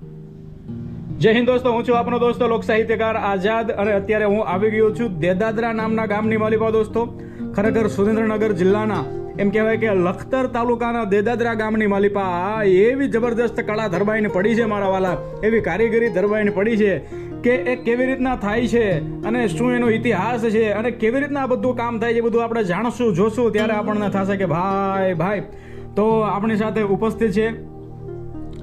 જય હિન્દ દોસ્તો, હું છું આપનો દોસ્તો લોક સાહિત્યકાર આઝાદ અને અત્યારે હું આવી ગયો છું દેદાદરા નામના ગામની માલિપા દોસ્તો. ખરેખર સુરેન્દ્રનગર જિલ્લાના, એમ કહેવાય કે લખતર તાલુકાના દેદાદરા ગામની માલિપા એવી જબરદસ્ત કળા ધરબાઈને પડી છે મારા વાલા, એવી કારીગરી ધરબાઈને પડી છે કે એ કેવી રીતના થાય છે અને શું એનો ઇતિહાસ છે અને કેવી રીતના બધું કામ થાય છે બધું આપણે જાણશું, જોશું, ત્યારે આપણને થશે કે ભાઈ ભાઈ. તો આપણી સાથે ઉપસ્થિત છે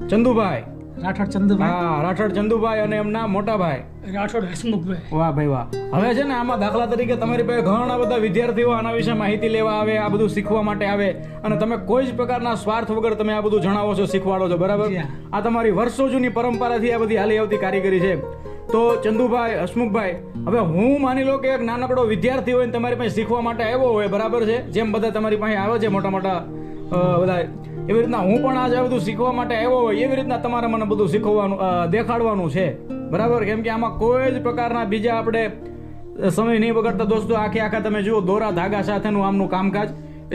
ચંદુભાઈ. રાઠોડ ચંદુભાઈ. હા રાઠોડ ચંદુભાઈ અને એમના મોટા ભાઈ રાઠોડ હસમુખભાઈ. વાહ ભાઈ વાહ. હવે છે ને આમાં દાખલા તરીકે તમારી પાસે ઘણા બધા વિદ્યાર્થીઓ આના વિશે માહિતી લેવા આવે આ બધું શીખવા માટે આવે. અને તમે કોઈ જ પ્રકારના સ્વાર્થ વગર તમે આ બધું જણાવો છો શીખવાડો છો બરાબર? આ તમારી વર્ષો જૂની પરંપરાથી આ બધી હાલી આવતી કારીગરી છે. તો ચંદુભાઈ હસમુખભાઈ હવે હું માની લો કે એક નાનકડો વિદ્યાર્થી હોય ને તમારી પાસે શીખવા માટે આવ્યો હોય બરાબર છે? જેમ બધા તમારી પાસે આવે છે મોટા મોટા બધા. એવી રીતના હું પણ આજે આ બધું શીખવા માટે આવ્યો હોય એવી રીતના તમારે મને બધું શીખવવાનું દેખાડવાનું છે. બરાબર? કેમ કે આમાં કોઈ જ પ્રકારના બીજા આપણે સમય નહીં બગડતા. દોસ્તો આખે આખા તમે જુઓ દોરા ધાગા સાથેનું આમનું કામકાજ.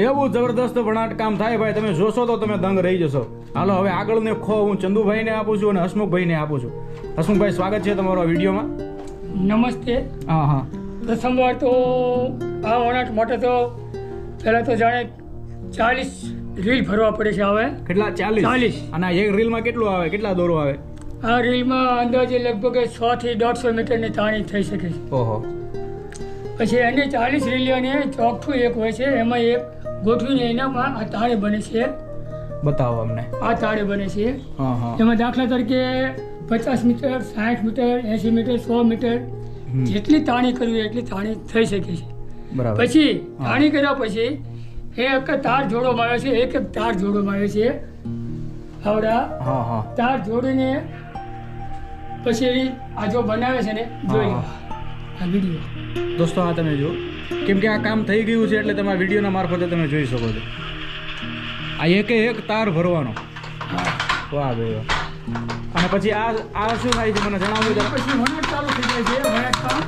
એવું જબરદસ્ત વણાટ કામ થાય ભાઈ. તમે જોશો તો તમે દંગ રહી જશો. હાલો હવે આગળને ખો હું ચંદુભાઈને આપું છું અને હસમુખભાઈને આપું છું. હસમુખભાઈ સ્વાગત છે તમારો વિડીયોમાં. નમસ્તે. હા હા. પ્રથમવાર તો આ વણાટ માટે તો પહેલાં તો જાણે ચાલીસ રીલ ભરવા પડે છે હવે. કેટલા? ચાલીસ. 40. અને એક રીલમાં કેટલું આવે? કેટલા દોરો આવે? આ રીલમાં અંદાજે લગભગ સો થી દોઢસો મીટરની તાણી થઈ શકે છે. ઓહો. પછી એની ચાલીસ રીલીઓને ચોખ્ઠું એક હોય છે એમાં એક ગોઠવીને એનામાં આ તાણી બને છે. બતાવો અમને. આ તાળી બને છે. એમાં દાખલા તરીકે પચાસ મીટર સાઠ મીટર એંસી મીટર સો મીટર જેટલી તાણી કરવી એટલી તાણી થઈ શકે છે. પછી તાણી કર્યા પછી એ એક તાર જોડવામાં આવે છે એક એક તાર જોડવામાં આવે છે. આવડા હા હા. તાર જોડીને પછી આ જો બનાવે છે ને જોઈ. આ વીડિયો દોસ્તો આ તમે જો કેમ કે આ કામ થઈ ગયું છે એટલે તમે વિડીયોના મારફતે તમે જોઈ શકો છો. આ એકે એક તાર ભરવાનો. વાહ વાહ. અને પછી આ આ શું થાય છે મને જણાવો જરા. પછી વણાટ ચાલુ થઈ જાય છે વણાટ કામ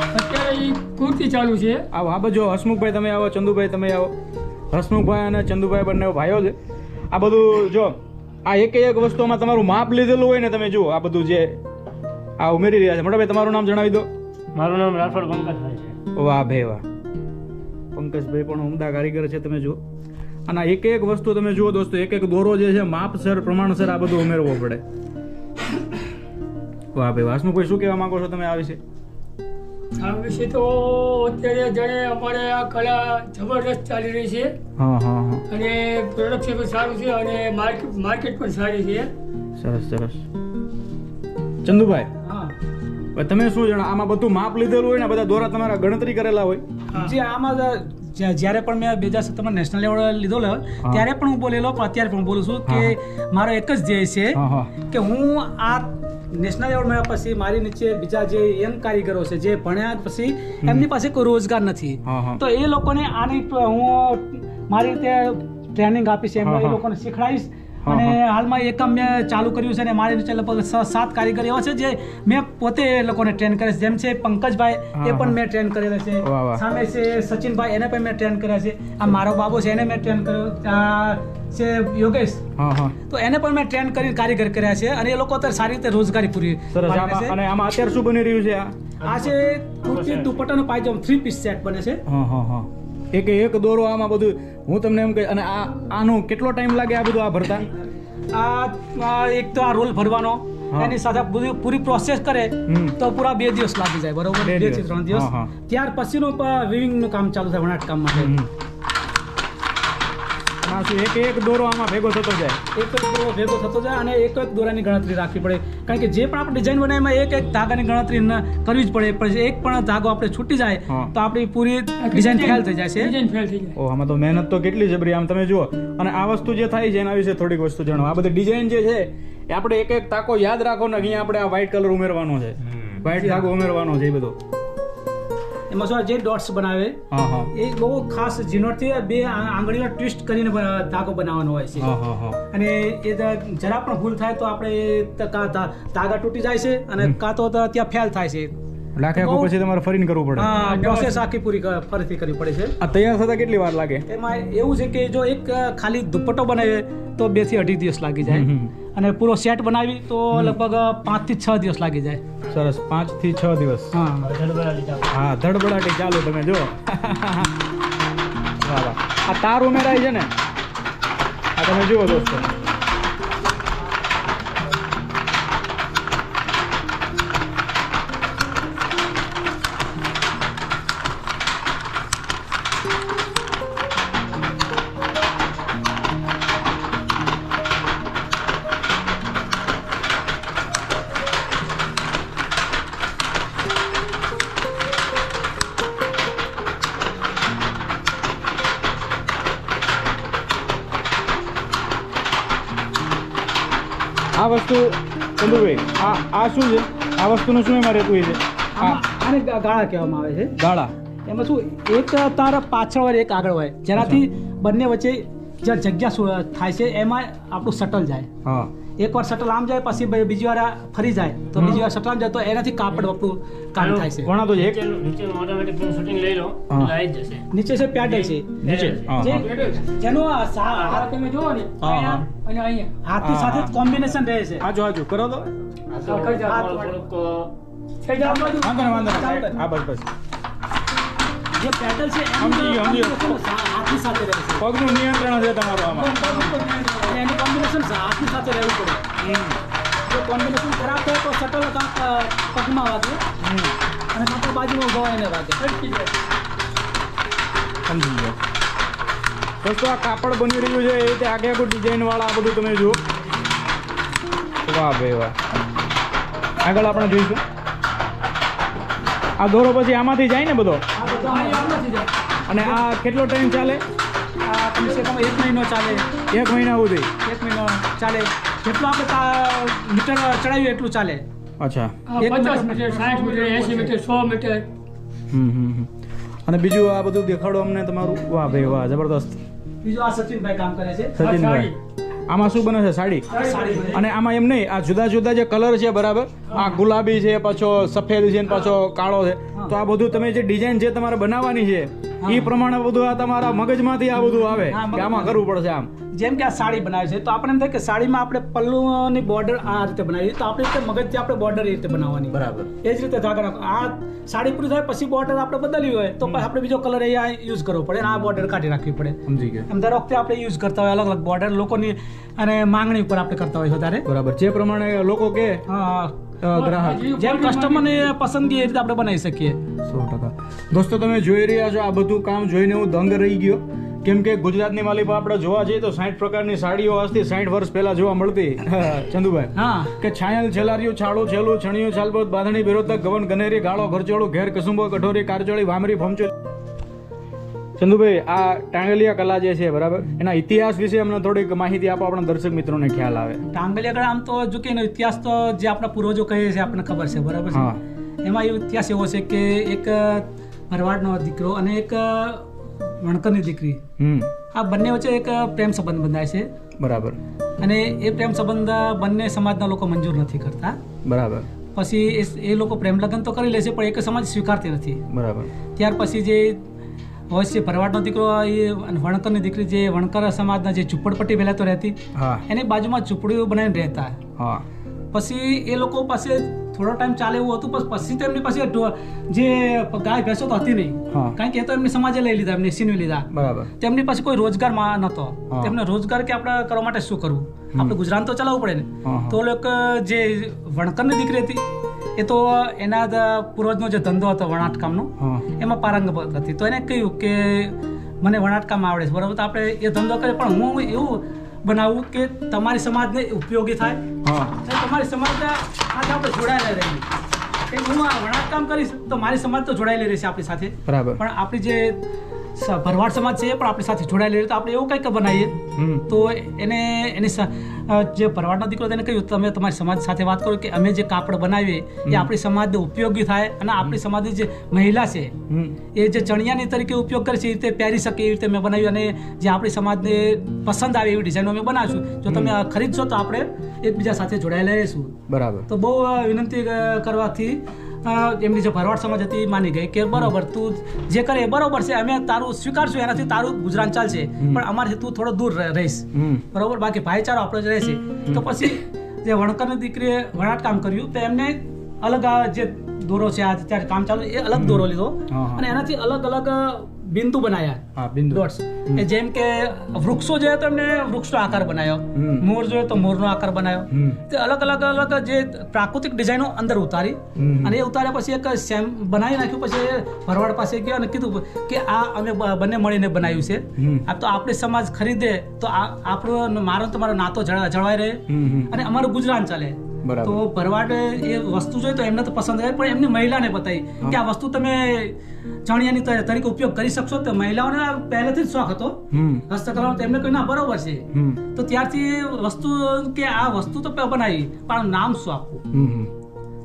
અત્યારે એ કુર્તી ચાલુ છે. આવો આ બાજુ હસમુખભાઈ તમે આવો ચંદુભાઈ તમે આવો. હસમુખભાઈ અને ચંદુભાઈ બંને ભાઈઓ છે. આ બધું જો આ એક એક વસ્તુમાં તમારું માપ લીધેલું હોય ને તમે જુઓ આ બધું જે આ ઉમેરી રહ્યા છે. મોટા ભાઈ તમારું નામ જણાવી દો. મારું નામ રાઠોડ પંકજભાઈ છે. વાહ ભાઈ વાહ. પંકજભાઈ પણ ઉમદા કારીગર છે તમે જુઓ. અને આ એક એક વસ્તુ તમે જુઓ દોસ્તો એક એક દોરો જે છે માપસર પ્રમાણસર આ બધું ઉમેરવો પડે. વાહ ભાઈ વાસમુભાઈ શું કહેવા માંગો છો તમે આ વિશે? આ વિશે તો અત્યારે જાણે અમારે આ કલા જબરદસ્ત ચાલી રહી છે. હા હા હા. અને પ્રોડક્શન પણ સારું છે અને માર્કેટ માર્કેટ પણ સારી છે. સરસ સરસ. ચંદુભાઈ હા. તમે શું જણા? આમાં બધું માપ લીધેલું હોય ને બધા દોરા તમારા ગણતરી કરેલા હોય. જે આમાં જ- જ્યારે પણ મેં બે હજાર સત્તરમાં નેશનલ લેવલ લીધો ત્યારે પણ હું બોલેલો પણ અત્યારે પણ બોલું છું કે મારો એક જ ધ્યેય છે હા હા. કે હું આ નેશનલ એવોર્ડ મળ્યા પછી મારી નીચે બીજા જે યંગ કારીગરો છે જે ભણ્યા પછી એમની પાસે કોઈ રોજગાર નથી. તો એ લોકોને આની હું મારી રીતે ટ્રેનિંગ આપીશ એમ એ લોકોને શીખડાવીશ. અને. હાલમાં એકમ મેં ચાલુ કર્યું છે અને મારી નીચે લગભગ સાત કારીગર એવા છે જે મેં પોતે એ લોકોને ટ્રેન કરે છે. જેમ છે પંકજભાઈ એ પણ મેં ટ્રેન કરેલા છે. સામે છે સચિનભાઈ એને પણ મેં ટ્રેન કર્યા છે. આ મારો બાબુ છે એને મેં ટ્રેન કર્યો. છે યોગેશ. તો એને પણ મેં ટ્રેન કરીને કારીગર કર્યા છે અને એ લોકો અત્યારે સારી રીતે રોજગારી પૂરી અને આમાં અત્યારે શું બની રહ્યું છે આ? આ છે કુર્તી દુપટ્ટાનો પાયજામ થ્રી પીસ સેટ બને છે. હા હા હા. એક એક દોરો આમાં બધું. હું તમને એમ કહી અને આ આનો કેટલો ટાઈમ લાગે આ બધું આ ભરતા? આ એક તો આ રોલ ભરવાનો એની સાથે બધી પૂરી પ્રોસેસ કરે તો પૂરા બે દિવસ લાગી જાય બરોબર? બેથી ત્રણ દિવસ. ત્યાર પછીનું વિવિંગનું કામ ચાલુ થાય વણાટ કામ માટે. શું એક એક દોરો આમાં ભેગો થતો જાય. એક એક દોરો ભેગો થતો જાય અને એક એક દોરાની ગણતરી રાખવી પડે. કારણ કે જે પણ આપણે ડિઝાઇન બનાવીએ એમાં એક એક ધાગાની ગણતરી કરવી જ પડે. પણ એક પણ ધાગો આપણે છૂટી જાય તો આપણી પૂરી ડિઝાઇન ફેલ થઈ જાય છે. ડિઝાઇન ફેલ થઈ જાય. ઓ આમાં તો મહેનત તો કેટલી જબરી આમ તમે જુઓ. અને આ વસ્તુ જે થાય છે એના વિશે થોડીક વસ્તુ જાણો. આ બધી ડિઝાઇન જે છે એ આપણે એક એક તાકો યાદ રાખો ને અહીંયા આપણે આ વ્હાઇટ કલર ઉમેરવાનો છે. વ્હાઇટ ધાગો ઉમેરવાનો છે એ બધો. એમાં શું જે ડોટ્સ બનાવે એ બહુ ખાસ ઝીણવટથી બે આંગળીનો ટ્વિસ્ટ કરીને ધાગો બનાવવાનો હોય છે. અને એ જરા પણ ભૂલ થાય તો આપણે ધાગા તૂટી જાય છે અને કાં તો ત્યાં ફેલ થાય છે. એટલે આખે પછી તમારે ફરીને કરવું પડે. હા પ્રોસેસ આખી પૂરી ફરીથી કરવી પડે છે. આ તૈયાર થતા કેટલી વાર લાગે? એમાં એવું છે કે જો એક ખાલી દુપટ્ટો બનાવે તો બેથી અઢી દિવસ લાગી જાય. અને પૂરો સેટ બનાવી તો લગભગ પાંચથી છ દિવસ લાગી જાય. સરસ પાંચથી છ દિવસ. હા. હા ધડબડાટી ચાલુ તમે જો આ તાર ઉમેરાય છે ને? આ તમે જુઓ દોસ્તો. આ વસ્તુ ચંદુભાઈ આ આ શું છે? આ વસ્તુનું શું એમાં રહેતું હોય છે? આને ગાળા કહેવામાં આવે છે. ગાળા. એમાં શું એક તાર પાછળ હોય એક આગળ હોય. જેનાથી બંને વચ્ચે જે જગ્યા થાય છે એમાં આપણું શટલ જાય. હા. એકવાર શટલ આમ જાય પછી બીજી વાર ફરી જાય. તો બીજી વાર શટલ આમ જાય તો એનાથી કાપડ વપરું કામ થાય છે. ઘણા તો એક. નીચેનું નીચેનું ઓટોમેટિક શૂટિંગ લઈ લો. આવી જશે. નીચે છે પેડલ છે. નીચે જે જેનો આ સા- તમે જુઓ ને હા, હા. અને અહીંયા. હાથની સાથે કોમ્બિનેશન રહે છે. હાજો જો કરો તો. આ. વાંધો વાંધો હા બસ બસ. જે પેડલ છે સમજી ગયો, સમજી ગયો. હાથની સાથે રહે છે પગનું નિયંત્રણ છે તમારું આમાં. અને એનું કોમ્બિનેશન હાથની સાથે રહેવું પડે. જો કોમ્બિનેશન ખરાબ થાય તો શટલ પગમાં વાગે. અને તો બાજુમાં ઊભા એને વાગે. સમજી ગયો. દોસ્તો આ કાપડ બની રહ્યું છે એ રીતે આગે આખું ડિઝાઇન વાળા આ બધું તમે જુઓ. વાહ ભાઈ વાહ. આગળ આપણે જોઈશું. આ દોરો પછી આમાંથી જાય ને બધો? આ બધા આમાંથી જાય. અને આ કેટલો ટાઈમ ચાલે? આ કમસે કમ એક મહિનો ચાલે. એક મહિના સુધી? એક મહિનો ચાલે. જેટલું આપણે મીટર ચડાવ્યું એટલું ચાલે. અચ્છા. પચાસ મીટર, સાઠ મીટર એસી મીટર સો મીટર. હમ હમ હમ. અને બીજું આ બધું દેખાડો અમને તમારું. વાહ ભાઈ વાહ જબરદસ્ત. બીજું આ સચિનભાઈ કામ કરે છે. સચિનભાઈ. આમાં શું બને છે? સાડી? સાડી અને આમાં એમ નહીં આ જુદા જુદા જે કલર છે બરાબર આ ગુલાબી છે પાછો સફેદ છે ને પાછો કાળો છે. તો આ બધું તમે જે ડિઝાઇન જે તમારે બનાવવાની છે એ પ્રમાણે બધું આ તમારા મગજમાંથી આ બધું આવે. કે આમાં કરવું પડશે આમ. જેમ કે આ સાડી બનાવે છે તો આપણે એમ થાય કે સાડીમાં આપણે પલ્લુની બોર્ડર આ રીતે બનાવી તો આપણે રીતે મગજથી આપણે બોર્ડર એ રીતે બનાવવાની. બરાબર. એ જ રીતે ધાગા આ સાડી પૂરી થાય પછી બોર્ડર આપણે બદલવી હોય તો પછી આપણે બીજો કલર અહીંયા યુઝ કરવો પડે અને આ બોર્ડર કાઢી રાખવી પડે. સમજી ગયા. એમ દર વખતે આપણે યુઝ કરતા હોય અલગ અલગ બોર્ડર લોકોની અને માંગણી ઉપર આપણે કરતા હોય વધારે. બરાબર. જે પ્રમાણે લોકો કે હા. ગ્રાહક. જેમ કસ્ટમરને પસંદગી એ રીતે આપણે બનાવી શકીએ. સો ટકા. દોસ્તો તમે જોઈ રહ્યા છો આ બધું કામ જોઈને હું દંગ રહી ગયો. કેમ કે ગુજરાતની માલિકા આપણે જોવા જઈએ તો સાઠ પ્રકારની સાડીઓ આજથી સાઠ વર્ષ પહેલા જોવા મળતી. ચંદુભાઈ હા. કે છાયલ છેલારીઓ છાળો છેલું છણિયો છાલબોત બાંધણી બેરોતક ગવન ગનેરી ગાળો ઘરચોળો ઘેર કસુંબો કઠોરી કારચોળી વામરી ફમચો ચંદુભાઈ આ ટાંગલિયા કલા જે છે બરાબર? એના ઇતિહાસ વિશે અમને થોડીક માહિતી આપો આપણા દર્શક મિત્રોને ખ્યાલ આવે. ટાંગલિયા કળા આમ તો જો કે એનો ઇતિહાસ તો જે આપણા પૂર્વજો કહે છે આપણને ખબર છે બરાબર છે? એમાં એ ઇતિહાસ એવો છે કે એક ભરવાડનો દીકરો અને એક વણકરની દીકરી. હમ. આ બંને વચ્ચે એક પ્રેમ સંબંધ બંધાય છે. બરાબર. અને એ પ્રેમ સંબંધ બંને સમાજના લોકો મંજૂર નથી કરતા. બરાબર. પછી એ લોકો પ્રેમ લગ્ન તો કરી લે છે પણ એક સમાજ સ્વીકારતી નથી. બરાબર. ત્યાર પછી જે છે ભરવાડનો દીકરો એ વણકરની દીકરી જે વણકર સમાજના જે ઝૂંપડપટ્ટી પહેલાં તો રહેતી એની બાજુમાં ઝૂંપડીઓ બનાવીને રહેતા. પછી એ લોકો પાસે થોડો ટાઈમ ચાલે એવું હતું પણ પછી તો એમની પાસે જે ગાય ભેંસો તો હતી નહીં. કારણ કે એ તો એમની સમાજે લઈ લીધા એમને સીનવી લીધા. બરાબર. તેમની પાસે કોઈ રોજગારમાં નહોતો. તેમને રોજગાર કે આપણે કરવા માટે શું કરવું? આપણે ગુજરાન તો ચલાવવું પડે ને. તો લોકો જે વણકરની દીકરી હતી એ તો એના પૂર્વજનો જે ધંધો હતો વણાટકામનો એમાં પારંગત હતી. તો એને કહ્યું કે મને વણાટકામ આવડે છે. બરાબર? તો આપણે એ ધંધો કરીએ પણ હું એવું બનાવું કે તમારી સમાજને ઉપયોગી થાય. તમારી સમાજના સાથે આપણે જોડાયેલા રહીએ. હું આ વણાટકામ કરીશ તો મારી સમાજ તો જોડાયેલી રહેશે આપણી સાથે. બરાબર. પણ આપણી જે ભરવાડ સમાજ છે પણ આપણી સાથે જોડાયેલી તો આપણે એવું કંઈક બનાવીએ. તો એને એની જે ભરવાડનો દીકરો તેને કહ્યું તમે તમારી સમાજ સાથે વાત કરો કે અમે જે કાપડ બનાવીએ એ આપણી સમાજને ઉપયોગી થાય અને આપણી સમાજની જે મહિલા છે એ જે ચણિયાની તરીકે ઉપયોગ કરે છે એ રીતે પહેરી શકે એ રીતે મેં બનાવ્યું અને જે આપણી સમાજને પસંદ આવે એવી ડિઝાઇનો અમે બનાવશું. જો તમે ખરીદશો તો આપણે એકબીજા સાથે જોડાયેલા રહીશું. બરાબર. તો બહુ વિનંતી કરવાથી એમની જે ભરવાડ સમાજ હતી એ માની ગઈ કે બરોબર તું જે કરે એ બરોબર છે અમે તારું સ્વીકારશું એનાથી તારું ગુજરાન ચાલશે. પણ અમારાથી તું થોડો દૂર રહીશ. બરોબર? બાકી ભાઈચારો આપણો જ રહેશે. તો પછી જે વણકરની દીકરીએ વણાટ કામ કર્યું તો એમને અલગ આ જે દોરો છે આ અત્યારે કામ ચાલુ એ અલગ દોરો લીધો. અને એનાથી અલગ અલગ બિંદુ બનાયા. હા બિંદુ. ડોટ્સ એ જેમ કે વૃક્ષો જોઈએ તો એમને વૃક્ષનો આકાર બનાવ્યો મોર જોઈએ તો મોરનો આકાર બનાવ્યો તે અલગ અલગ અલગ જે પ્રાકૃતિક ડિઝાઇનો અંદર ઉતારી અને એ ઉતાર્યા પછી એક સેમ બનાવી નાખ્યું પછી ભરવાડ પાસે ગયો અને કીધું કે આ અમે બંને મળીને બનાવ્યું છે. આ તો આપણે સમાજ ખરીદે તો આપણો મારો તમારો નાતો જળવાઈ રહે. અને અમારું ગુજરાન ચાલે. તો ભરવાડ એ વસ્તુ જોઈ તો એમને તો પસંદ આવે પણ એમની મહિલાને બતાવી કે આ વસ્તુ તમે ચણિયાની તરીકે ઉપયોગ કરી શકશો. તો મહિલાઓને પહેલેથી જ શોખ હતો. હસ્તકલાનો તો એમને કોઈ ના બરોબર છે. તો ત્યારથી વસ્તુ કે આ વસ્તુ તો બનાવી પણ નામ શું આપવું?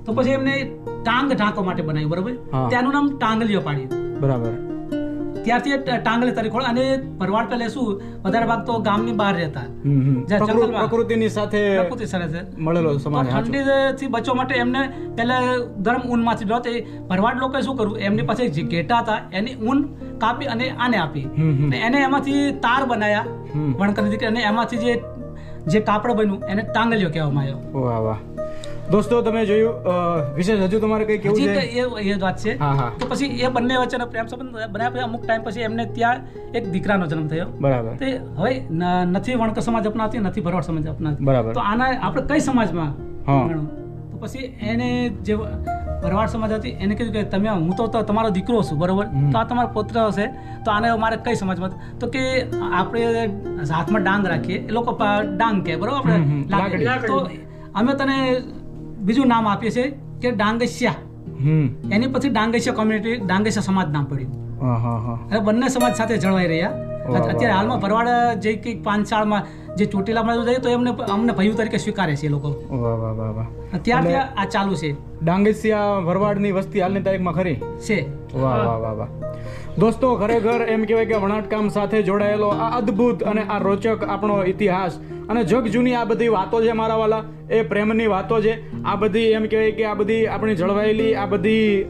તો પછી એમને ટાંગ ઢાંકવા માટે બનાવ્યું બરોબર? ત્યાંનું નામ ટાંગલીઓ પાડ્યું બરાબર. ત્યારથી એ ટાંગલી તરીકે અને ભરવાડ પહેલે શું વધારે ભાગ તો ગામની બહાર રહેતા. પ્રકૃતિની સાથે પ્રકૃતિ સાથે મળેલો સમાજ. ઠંડીથી બચવા માટે એમને પહેલા ગરમ ઊનમાંથી માંથી તે ભરવાડ લોકોએ શું કરવું એમની પાસે જે ઘેટા હતા એની ઊન કાપી અને આને આપી. એને એમાંથી તાર બનાયા વણકર અને એમાંથી જે જે કાપડ બન્યું એને ટાંગલિયો કહેવામાં આવ્યો. વાહ વાહ. દોસ્તો તમે જોયું વિશેષ હજુ તમારે કઈ કેવું છે? એ વાત છે. તો પછી એ બંને વચ્ચેનો પ્રેમ સંબંધ બન્યા પછી અમુક ટાઈમ પછી એમને ત્યાં એક દીકરાનો જન્મ થયો. બરાબર. તે હવે નથી વણકર સમાજ અપનાવતી નથી ભરવાડ સમાજ અપનાવતી. બરાબર. તો આના આપણે કઈ સમાજમાં તો પછી એને જે ભરવાડ સમાજ હતી એને કીધું કે તમે હું તો તમારો દીકરો છું બરોબર? તો આ તમારો પુત્ર હશે. તો આને મારે કઈ સમાજમાં તો કે આપણે હાથમાં ડાંગ રાખીએ. એ લોકો ડાંગ કે બરોબર. આપણે? તો અમે તને બીજું નામ આપીએ છે કે ડાંગસિયા. એની પછી ડાંગસિયા કોમ્યુનિટી ડાંગસિયા સમાજ નામ પડ્યું. અને બંને સમાજ સાથે જળવાઈ રહ્યા. અત્યારે હાલમાં ભરવાડ જે કંઈક પાંચ સાળમાં જે ચોટીલામાં જાય તો એમને અમને ભયું તરીકે સ્વીકારે છે લોકો. ત્યારથી આ ચાલુ છે. ડાંગસિયા ભરવાડની વસ્તી હાલની તારીખમાં ખરી? છે. વાહ વાહ વાહ વાહ. દોસ્તો ખરેખર એમ કહેવાય કે વણાટકામ સાથે જોડાયેલો આ અદ્ભુત અને આ રોચક આપણો ઇતિહાસ અને જગ જૂની આ બધી વાતો છે મારા વાલા એ પ્રેમની વાતો છે. આ બધી એમ કહેવાય કે આ બધી આપણી જળવાયેલી, આ બધી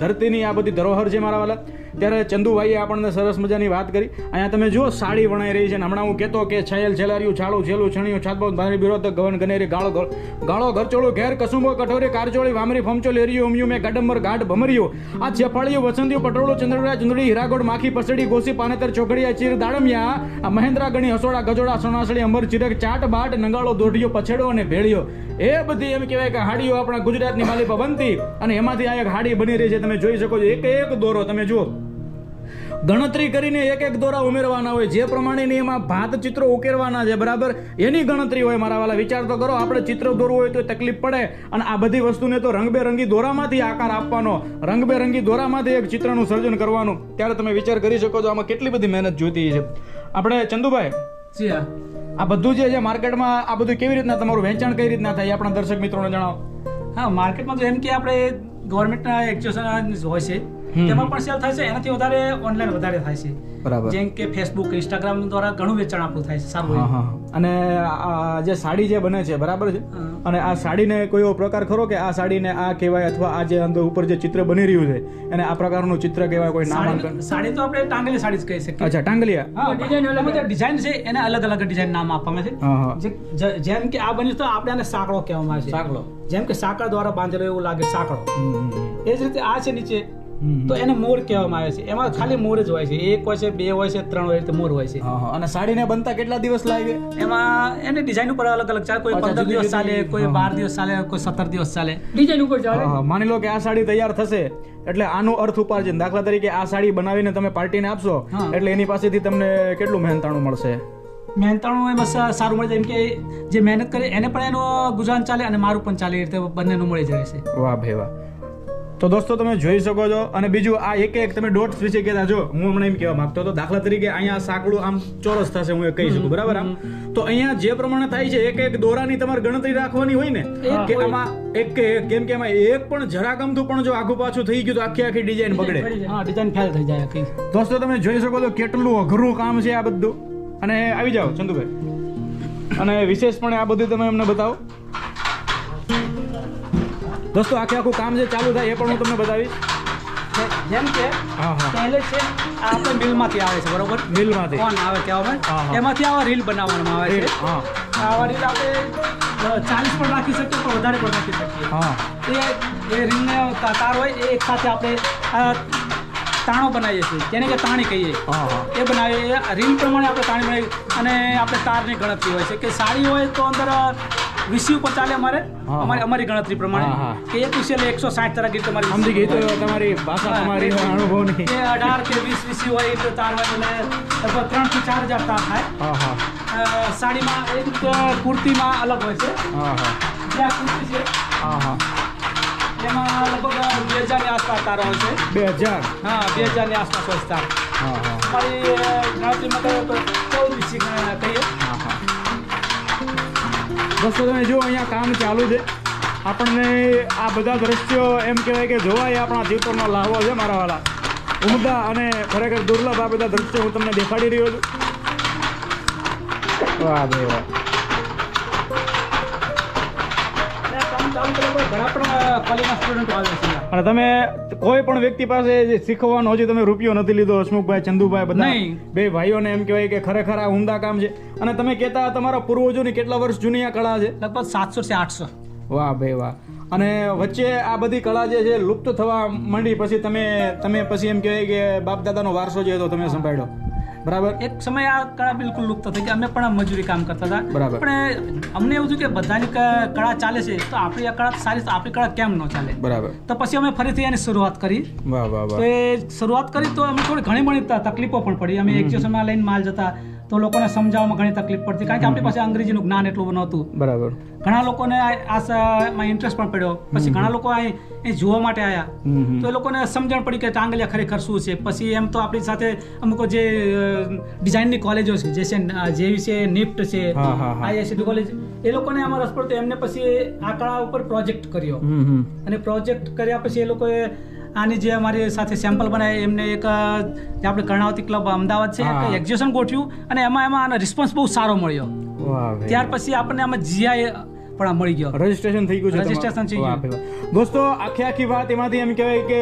ધરતીની આ બધી ધરોહર છે મારા વાલા. ત્યારે ચંદુભાઈએ આપણને સરસ મજાની વાત કરી. અહીંયા તમે જુઓ, સાડી વણાઈ રહી છે હમણાં હું કહેતો કે છેલ છેલાર્યું, છાળું છેલું, છણિયું છાતબો ભારી બિરો તો ગવન, ગનેરી, ગાળો ગળ- ઘરચોળું, ઘેર કસુંબો, કઠોરી, કારચોળી, વામરી ફમચો લેરિયું ઉમિયું, મેં ગાડંબર, ગાઢ, ભમરિયો. આ ચેફાળિયું વસંતિયું પટોળું, ચંદ્રડા ચંદડી હીરાગોડ માખી, પસડી, ગોસી, પાનેતર ચોકડીયા ચીર, દાડમિયા, આ મહેન્દ્રા ગણી, હસોડા, ગજોડા, સોનાસળી, અંબર, ચિરક, ચાટ, બાટ, નંગાળો, દોઢિયો, પછેડો અને ભેળિયો એ બધી એમ કહેવાય કે હાડીઓ આપણા ગુજરાતની માલિપા બનતી અને એમાંથી આ એક હાડી બની રહી છે, તમે જોઈ શકો છો. એક એક દોરો, તમે જુઓ. ગણતરી કરીને એક એક દોરા ઉમેરવાના હોય. જે પ્રમાણેની એમાં ભાત ચિત્રો ઉકેરવાના છે, બરાબર? એની ગણતરી હોય મારા વાલા. વિચાર તો કરો, આપણે ચિત્ર દોરવું હોય તો તકલીફ પડે. અને આ બધી વસ્તુને તો રંગબેરંગી દોરામાંથી આકાર આપવાનો. રંગબેરંગી દોરામાંથી એક ચિત્રનું સર્જન કરવાનું. ત્યારે તમે વિચાર કરી શકો છો, આમાં કેટલી બધી મહેનત જોતી છે. આપણે ચંદુભાઈ. આ બધું જે છે માર્કેટમાં આ બધું કેવી રીતના તમારું વેચાણ કઈ રીતના થાય આપણા દર્શક મિત્રોને જણાવો. હા માર્કેટમાં તો એમ કે આપણે ગવર્મેન્ટના એક્ચ્યુએશન હોય છે તેમાં પણ સેલ થાય છે એનાથી વધારે ઓનલાઈન વધારે થાય છે. બરાબર. જેમ કે ફેસબુક ઇન્સ્ટાગ્રામ દ્વારા ઘણું વેચાણ આપણું થાય છે સારું હા હા. અને આ જે સાડી જે બને છે બરાબર છે? અને આ સાડીને કોઈ એવો પ્રકાર ખરો કે આ સાડીને આ કહેવાય અથવા આ જે અંદર ઉપર જે ચિત્ર બની રહ્યું છે એને આ પ્રકારનું ચિત્ર કહેવાય કોઈ નામ સાડી સાડી તો આપણે ટાંગલી સાડી જ કહી શકીએ. અચ્છા ટાંગલિયા ડિઝાઇન અલગ ડિઝાઇન છે એને અલગ અલગ ડિઝાઇન નામ આપવામાં છે. જેમ કે આ બન્યું તો આપણે આને સાંકળો કહેવામાં આવે છે. સાંકળો. જેમ કે સાંકળ દ્વારા બાંધેલો એવું લાગે સાંકળો. એ જ રીતે આ છે નીચે. તો એને મોર કહેવામાં આવે છે. એમાં ખાલી મોર જ હોય છે. એક હોય છે બે હોય છે ત્રણ હોય રીતે મોર હોય છે. અને સાડીને બનતા કેટલા દિવસ લાગે? એમાં એની ડિઝાઇન ઉપર અલગ અલગ ચાલે. કોઈ પંદર દિવસ ચાલે કોઈ બાર દિવસ ચાલે કોઈ સત્તર દિવસ ચાલે. ડિઝાઇન ઉપર ચાલે. માની લો કે આ સાડી તૈયાર થશે એટલે આનો અર્થ ઉપાર્જન. દાખલા તરીકે આ સાડી બનાવીને તમે પાર્ટીને આપશો એટલે એની પાસેથી તમને કેટલું મહેનતાણું મળશે? મહેનતાણું એમાં સારું મળે. એમ કે જે મહેનત કરે એને પણ એનો ગુજરાન ચાલે અને મારું પણ ચાલે. એ રીતે બંનેનું મળી જાય છે. વાહ ભાઈ વાહ. તો દોસ્તો તમે જોઈ શકો છો. અને બીજું આ એક એક તમે ડોટ્સ વિશે કહેતા જો હું હમણાં એમ કહેવા માંગતો હતો દાખલા તરીકે અહીંયા સાંકડું આમ ચોરસ થશે હું એ કહી શકું બરાબર આમ? તો અહીંયા જે પ્રમાણે થાય છે એક એક દોરાની તમારે ગણતરી રાખવાની હોય ને કે આમાં એક કેમ કે એમાં એક પણ જરા ગમતું પણ જો આખું પાછું થઈ ગયું તો આખી આખી ડિઝાઇન બગડે. હા ડિઝાઇન ફેલ થઈ જાય આખી. દોસ્તો તમે જોઈ શકો છો કેટલું અઘરું કામ છે આ બધું. અને આવી જાઓ ચંદુભાઈ. અને વિશેષપણે આ બધું તમે અમને બતાવો. દોસ્તો આખે આખું કામ જે ચાલુ થાય એ પણ હું તમને બતાવીશ. જેમ કે પહેલે છે આપણે મિલમાંથી આવે છે બરોબર? મિલમાંથી. કોણ આવે હા. એમાંથી આવા રીલ બનાવવામાં આવે છે. આવા રીલ આપણે ચાલીસ પણ રાખી શકીએ પણ વધારે પણ રાખી શકીએ. હા. એ એ રીલને તાર હોય એ એક સાથે આપણે આ તાણો બનાવીએ છીએ. જેને કે તાણી કહીએ. એ બનાવીએ. રીલ પ્રમાણે આપણે તાણી બનાવી અને આપણે તારની ગણતરી હોય છે. કે સાડી હોય તો અંદર વીસી ઉપર ચાલે અમારે? અમારી અમારી ગણતરી પ્રમાણે. કે એક વિશે એકસો સાઠ તરફ તમારી સમજી ગઈ તો તમારી ભાષા તમારી અનુભવ નહીં. કે અઢાર કે વીસ વીસી હોય એટલે તાર હોય એટલે લગભગ ત્રણથી ચાર હજાર તાર થાય. હા હા. અ, સાડીમાં એક કુર્તીમાં અલગ હોય છે. હા હા. જે આ કુર્તી છે. હા હા. એમાં લગભગ બે હજારની આસપાસ તાર હોય છે. બે હજાર? હા બે હજારની આસપાસ હોય છે તાર. હા હા. અમારી ગણતરીમાં કહીએ તો ચૌદ વીસી કહીએ. હા હા. દોસ્તો તમે જુઓ અહીંયા કામ ચાલુ છે, આપણને આ બધા દ્રશ્યો એમ કહેવાય કે જોવા એ આપણા જીવતરનો લાહવો છે મારા વાલા. ઉમદા અને ખરેખર દુર્લભ આ બધા દ્રશ્યો હું તમને દેખાડી રહ્યો છું. વાહ ભાઈ વાહ. અને તમે કોઈ પણ વ્યક્તિ પાસે જે શીખવાનો હજી તમે રૂપિયો નથી લીધો હસમુખભાઈ ચંદુભાઈ બધા. બે ભાઈઓને એમ કહેવાય કે ખરેખર આ ઉમદા કામ છે. અને તમે કહેતા તમારા પૂર્વજોની કેટલા વર્ષ જૂની આ કળા છે? લગભગ સાતસો થી આઠસો. વાહ ભાઈ વાહ. અને વચ્ચે આ બધી કળા જે છે લુપ્ત થવા માંડી પછી તમે તમે પછી એમ કહેવાય કે બાપ દાદાનો વારસો જે હતો તમે સંભાળ્યો? બરાબર? એક સમય આ કળા બિલકુલ લુપ્ત થઈ ગઈ અમે પણ આ મજૂરી કામ કરતા હતા. બરાબર. પણ અમને એવું થયું કે બધાની કળા ચાલે છે તો આપણી આ કળા સારી આપણી કળા કેમ ન ચાલે? બરાબર. તો પછી અમે ફરીથી એની શરૂઆત કરી. વાહ વાહ તો એ શરૂઆત કરી તો અમે થોડી ઘણી ઘણી તકલીફો પણ પડી. અમે એક્ઝિબિશનમાં લઈને માલ જતા. તો લોકોને સમજાવવામાં ઘણી તકલીફ પડતી. કારણ કે આપણી પાસે અંગ્રેજીનું જ્ઞાન એટલું નહોતું. બરાબર. ઘણા લોકોને આ આ સ- માં ઇન્ટરેસ્ટ પણ પડ્યો. પછી ઘણા લોકો અહીં જોવા માટે આવ્યા. તો એ લોકોને સમજણ પડી કે ટાંગલિયા ખરેખર શું છે? પછી એમ તો આપણી સાથે અમુક જે ડિઝાઇનની કોલેજો છે જે છે જેવી છે નિફ્ટ છે. આઈએસસી કોલેજ એ લોકોને આમાં રસ પડતો એમને પછી આ કળા ઉપર પ્રોજેક્ટ કર્યો. અને પ્રોજેક્ટ કર્યા પછી એ લોકોએ આની જે અમારી સાથે સેમ્પલ બનાવી એમને એક જે આપણે કર્ણાવતી ક્લબ અમદાવાદ છે. એક એક્ઝિબિશન ગોઠવ્યું અને એમાં એમાં આનો રિસ્પોન્સ બહુ સારો મળ્યો ત્યાર પછી આપણને આમાં જીઆઈ પણ આ મળી ગયો. રજીસ્ટ્રેશન થઈ ગયું છે રજીસ્ટ્રેશન થઈ ગયું. દોસ્તો આખી આખી વાત એમાંથી એમ કહેવાય કે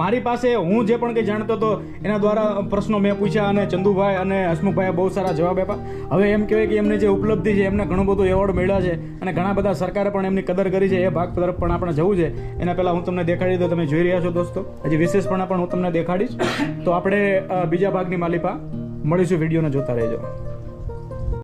મારી પાસે હું જે પણ કંઈ જાણતો હતો એના દ્વારા પ્રશ્નો મેં પૂછ્યા અને ચંદુભાઈ અને હસમુખભાઈએ બહુ સારા જવાબ આપ્યા. હવે એમ કહેવાય કે એમને જે ઉપલબ્ધિ છે એમને ઘણું બધું એવોર્ડ મળ્યા છે અને ઘણા બધા સરકારે પણ એમની કદર કરી છે એ ભાગ તરફ પણ આપણે જવું છે. એના પહેલાં હું તમને દેખાડી દઉં તમે જોઈ રહ્યા છો દોસ્તો. હજી વિશેષ પણ હું તમને દેખાડીશ. તો આપણે બીજા ભાગની માલિપા. મળીશું વિડીયોને જોતા રહેજો.